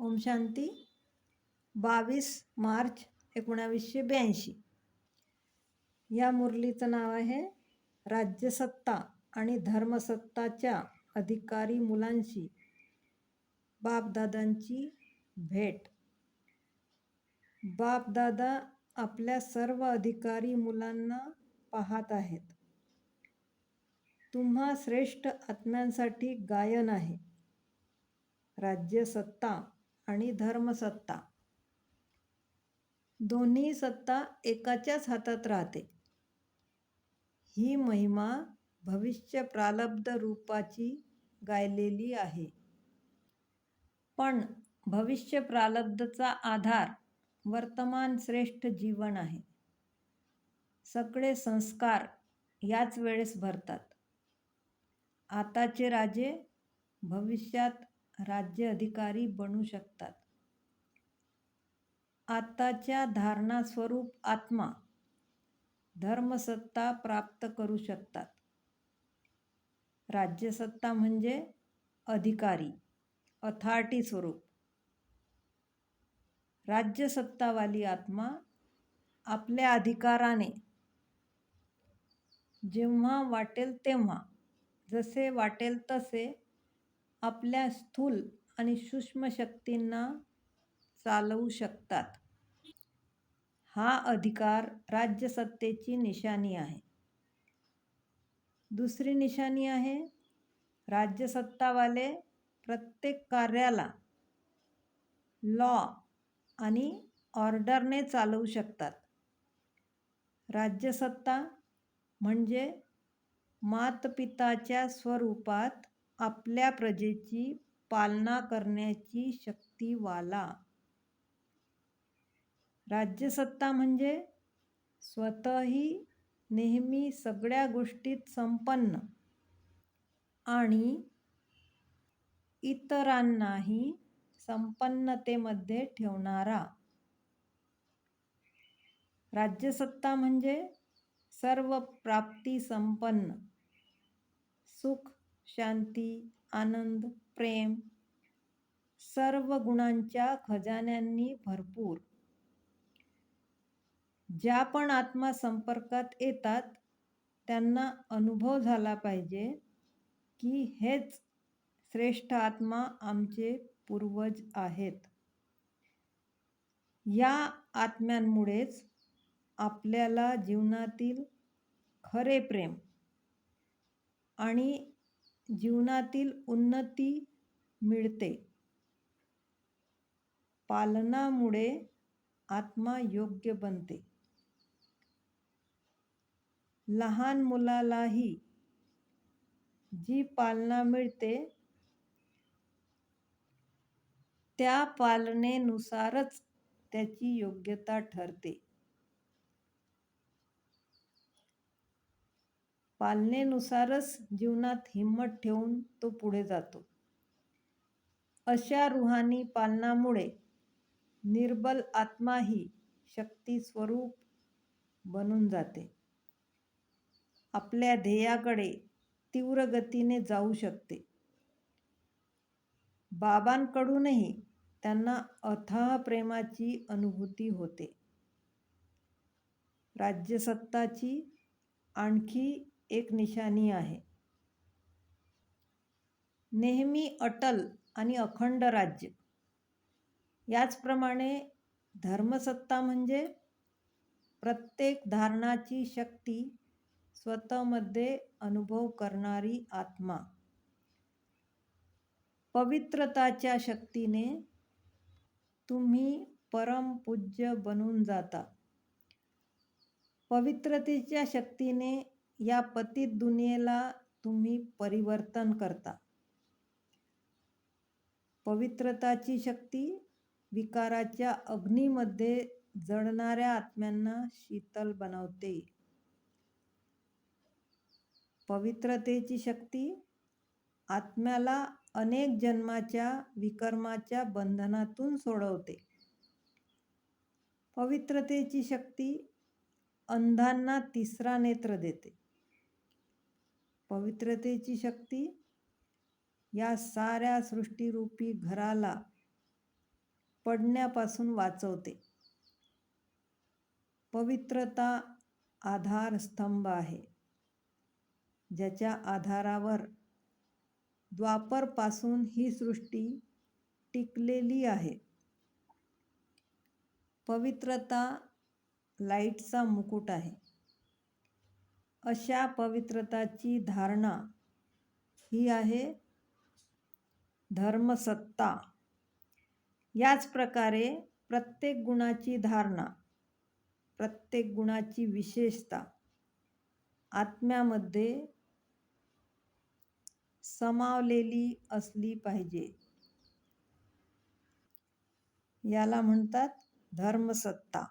ओम शांती. बावीस मार्च एकोणावीसशे ब्याऐंशी. या मुरलीचं नाव आहे राज्यसत्ता आणि धर्मसत्ताच्या अधिकारी मुलांशी बापदादांची भेट. बापदादा आपल्या सर्व अधिकारी मुलांना पाहत आहेत. तुम्हा श्रेष्ठ आत्म्यांसाठी गायन आहे. राज्यसत्ता आणि धर्मसत्ता. दोन्ही सत्ता एकाच्याच हातात राहते. ही महिमा भविष्य प्रालब्ध रूपाची गायलेली आहे. पण भविष्य प्रालब्धचा आधार वर्तमान श्रेष्ठ जीवन आहे. सगळे संस्कार याच वेळेस भरतात. आताचे राजे भविष्यात राज्य अधिकारी बनू शकतात. आताच्या धारणा स्वरूप आत्मा धर्मसत्ता प्राप्त करू शकतात. राज्यसत्ता म्हणजे अधिकारी अथॉरिटी स्वरूप. राज्यसत्तावाली आत्मा आपल्या अधिकाराने जेव्हा वाटेल तेव्हा जसे वाटेल तसे आपल्या स्थूल आणि सूक्ष्म शक्तींना चालवू शकतात. हा अधिकार राज्यसत्तेची निशाणी आहे. दुसरी निशाणी आहे राज्यसत्तावाले प्रत्येक कार्याला लॉ आणि ऑर्डरने चालवू शकतात. राज्यसत्ता म्हणजे मातपिताच्या स्वरूपात आपल्या प्रजेची पालना करण्याची शक्तीवाला राज्यसत्ता म्हणजे स्वतःही नेहमी सगळ्या गोष्टीत संपन्न आणि इतरांनाही संपन्नतेमध्ये ठेवणारा. राज्यसत्ता म्हणजे सर्व प्राप्ती संपन्न सुख शांती आनंद प्रेम सर्व गुणांच्या खजान्यांनी भरपूर. ज्या पण आत्मा संपर्कात येतात त्यांना अनुभव झाला पाहिजे की हेच श्रेष्ठ आत्मा आमचे पूर्वज आहेत. या आत्म्यांमुळेच आपल्याला जीवनातील खरे प्रेम आणि जीवनातील उन्नती मिळते. पालनामुळे आत्मा योग्य बनते. लहान मुलालाही जी पालना मिळते त्या पालनेनुसारच त्याची योग्यता ठरते. पालनेनुसारच जीवनात हिंमत ठेवून तो पुढे जातो. अशा रुहानी पालनामुळे निर्बल आत्माही शक्ती स्वरूप बनून जाते. आपल्या ध्येयाकडे तीव्र गतीने जाऊ शकते. बाबांकडूनही त्यांना अथाह प्रेमाची अनुभूती होते. राज्यसत्ताची आणखी एक निशाणी आहे. नेहमी अटल आणि अखंड राज्य. याचप्रमाणे धर्मसत्ता म्हणजे प्रत्येक धारणाची शक्ती स्वतःमध्ये अनुभव करणारी आत्मा. पवित्रताच्या शक्तीने तुम्ही परमपूज्य बनून जाता. पवित्रतेच्या शक्तीने या पतित दुनियेला तुम्ही परिवर्तन करता. पवित्रताची शक्ती विकाराच्या अग्नीमध्ये जळणाऱ्या आत्म्यांना शीतल बनवते. पवित्रतेची शक्ती आत्म्याला अनेक जन्माच्या विकर्माच्या बंधनातून सोडवते. पवित्रतेची शक्ती अंधांना तिसरा नेत्र देते. पवित्रतेची शक्ती या साऱ्या सृष्टीरूपी घराला पडण्यापासून वाचवते. पवित्रता आधारस्तंभ आहे. ज्याच्या आधारावर द्वापरपासून ही सृष्टी टिकलेली आहे. पवित्रता लाईटचा मुकुट आहे. अशा पवित्रताची धारणा ही आहे धर्मसत्ता. याच प्रकारे प्रत्येक गुणाची धारणा प्रत्येक गुणाची विशेषता आत्म्यामध्ये समावलेली असली पाहिजे. याला म्हणतात धर्मसत्ता.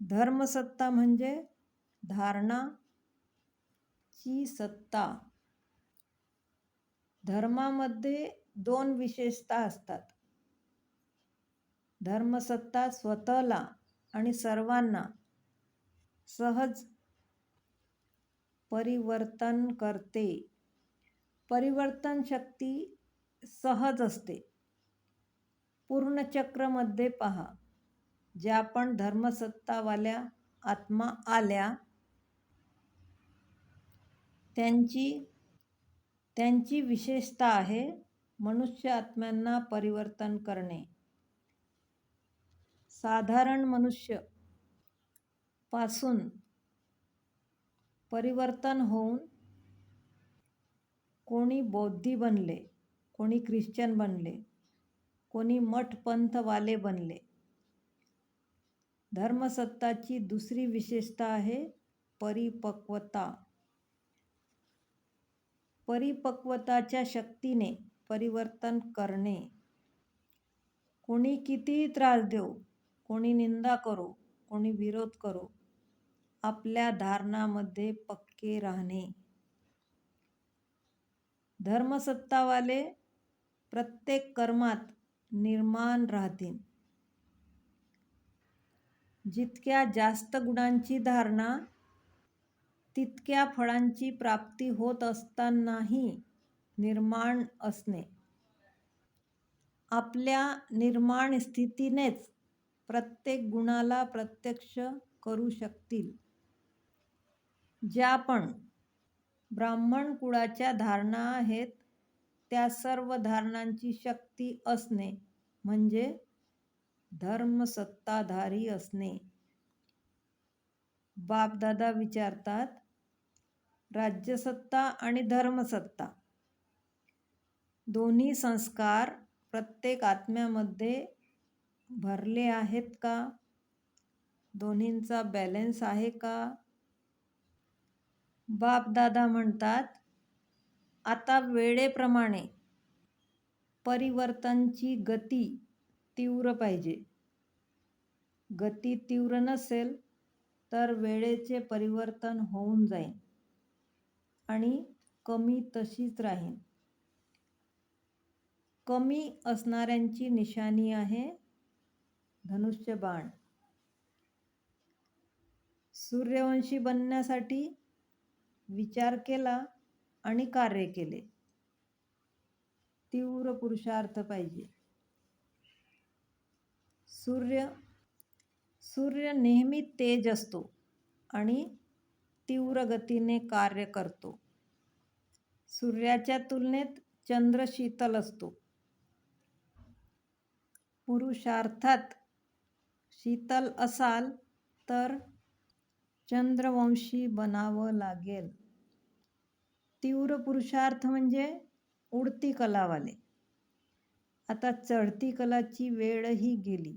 धर्मसत्ता म्हणजे धारणा ची सत्ता. धर्मामध्ये दोन विशेषता असतात. धर्मसत्ता स्वतःला आणि सर्वांना सहज परिवर्तन करते. परिवर्तन शक्ती सहज असते. पूर्णचक्रमध्ये पहा. ज्या पण धर्मसत्तावाल्या आत्मा आल्या त्यांची त्यांची विशेषता आहे मनुष्य आत्म्यांना परिवर्तन करणे. साधारण मनुष्यपासून परिवर्तन होऊन कोणी बौद्धी बनले कोणी ख्रिश्चन बनले कोणी मठपंथवाले बनले. धर्मसत्ताची दुसरी विशेषता आहे परिपक्वता. परिपक्वताच्या शक्तीने परिवर्तन करणे. कोणी कितीही त्रास देऊ कोणी निंदा करो कोणी विरोध करो आपल्या धारणामध्ये पक्के राहणे. धर्मसत्तावाले प्रत्येक कर्मात निर्माण राहतील. जितक्या जास्त गुणांची धारणा तितक्या फळांची प्राप्ती होत असतानाही निर्माण असणे. आपल्या निर्माण स्थितीनेच प्रत्येक गुणाला प्रत्यक्ष करू शकतील. ज्या पण ब्राह्मण कुळाच्या धारणा आहेत त्या सर्व धारणांची शक्ती असणे म्हणजे धर्मसत्ताधारी असणे. बापदादा विचारतात राज्यसत्ता आणि धर्मसत्ता. दोन्ही संस्कार प्रत्येक आत्म्यामध्ये भरले आहेत का? दोन्हींचा बॅलेन्स आहे का? बापदादा म्हणतात आता वेळेप्रमाणे परिवर्तनची गती तीव्र पाहिजे. गती तीव्र नसेल तर वेळेचे परिवर्तन होऊन जाईल. आणि कमी तशीच राहीन. कमी असणाऱ्यांची निशाणी आहे धनुष्य बाण सूर्यवंशी बनण्यासाठी विचार केला आणि कार्य केले. तीव्र पुरुषार्थ पाहिजे. सूर्य सूर्य नेहमी तेज असतो आणि तीव्र गतीने कार्य करतो. सूर्याच्या तुलनेत चंद्र शीतल असतो. पुरुषार्थात शीतल असाल तर चंद्रवंशी बनावं लागेल. तीव्र पुरुषार्थ म्हणजे उडती कलावाले. आता चढती कलाची वेळही गेली.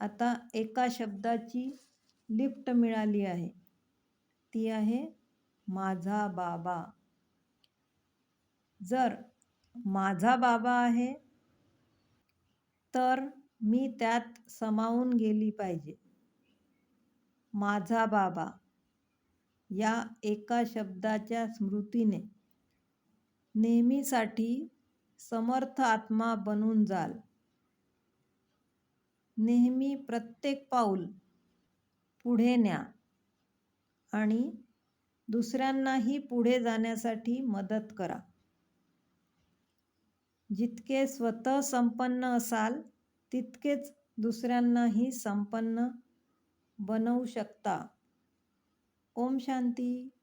आता एका शब्दाची लिफ्ट मिळाली आहे. ती आहे माझा बाबा. जर माझा बाबा आहे तर मी त्यात समावून गेली पाहिजे. माझा बाबा. या एका शब्दाच्या स्मृतीने नेहमीसाठी समर्थ आत्मा बनून जाल. नेहमी प्रत्येक पाऊल पुढे न्या. आणि दुसऱ्यांनाही पुढे जाण्यासाठी मदत करा. जितके स्वतः संपन्न असाल तितकेच दुसऱ्यांनाही संपन्न बनवू शकता. ओम शांती.